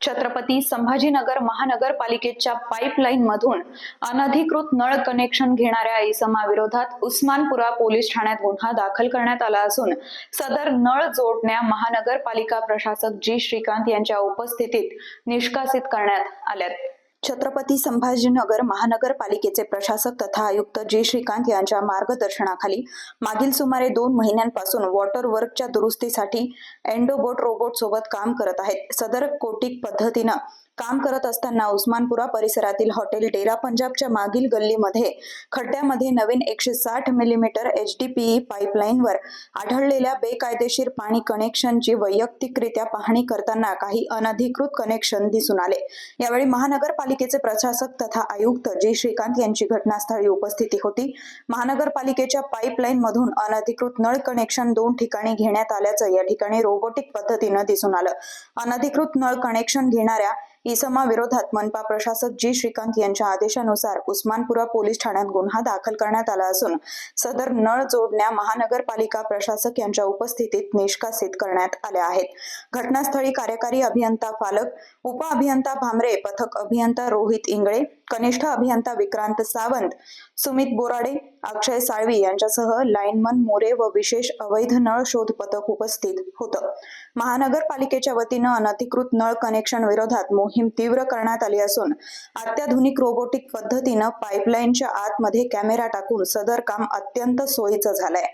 छत्रपती संभाजीनगर महानगरपालिकेच्या पाईपलाईन मधून अनधिकृत नळ कनेक्शन घेणाऱ्या इसमाविरोधात उस्मानपुरा पोलीस ठाण्यात गुन्हा दाखल करण्यात आला असून सदर नळ जोडण्या महानगरपालिका प्रशासक जी श्रीकांत यांच्या उपस्थितीत निष्कासित करण्यात आल्यात. छत्रपती संभाजीनगर महानगरपालिकेचे प्रशासक तथा आयुक्त जी श्रीकांत यांच्या मार्गदर्शनाखाली मागील सुमारे दोन महिन्यांपासून वॉटर वर्कच्या दुरुस्तीसाठी एन्डोबोट रोबोट सोबत काम करत आहेत. सदर कोटिक पद्धतीनं काम करत असताना उस्मानपुरा परिसरातील हॉटेल डेरा पंजाबच्या मागील गल्लीमध्ये खड्ड्यामध्ये नवीन एकशे साठ मिलीमीटर एच डी पीई पाईपलाईनवर आढळलेल्या बेकायदेशीर पाणी कनेक्शनची वैयक्तिकरित्या पाहणी करताना काही अनधिकृत कनेक्शन दिसून आले. यावेळी महानगरपालिकेचे प्रशासक तथा आयुक्त जी. श्रीकांत यांची घटनास्थळी उपस्थिती होती. महानगरपालिकेच्या पाईपलाईन मधून अनधिकृत नळ कनेक्शन दोन ठिकाणी घेण्यात आल्याचं या ठिकाणी रोबोटिक पद्धतीनं दिसून आलं. अनधिकृत नळ कनेक्शन घेणाऱ्या इसमा विरोधात मनपा प्रशासक जी श्रीकांत यांच्या आदेशानुसार उस्मानपुरा पोलीस ठाण्यात गुन्हा दाखल करण्यात आला असून सदर नळ जोडण्या महानगरपालिका प्रशासक यांच्या उपस्थितीत निष्कासित करण्यात आल्या आहेत. घटनास्थळी कार्यकारी अभियंता फालक उपअभियंता भामरे पथक अभियंता रोहित इंगळे कनिष्ठ अभियंता विक्रांत सावंत सुमित बोराडे अक्षय साळवी यांच्यासह लाईनमन मोरे व विशेष अवैध नळ शोध पथक उपस्थित होतं. महानगरपालिकेच्या वतीनं अनधिकृत नळ कनेक्शन विरोधात मोहीम तीव्र करण्यात आली असून अत्याधुनिक रोबोटिक पद्धतीनं पाईपलाईनच्या आतमध्ये कॅमेरा टाकून सदर काम अत्यंत सोयीचं झालंय.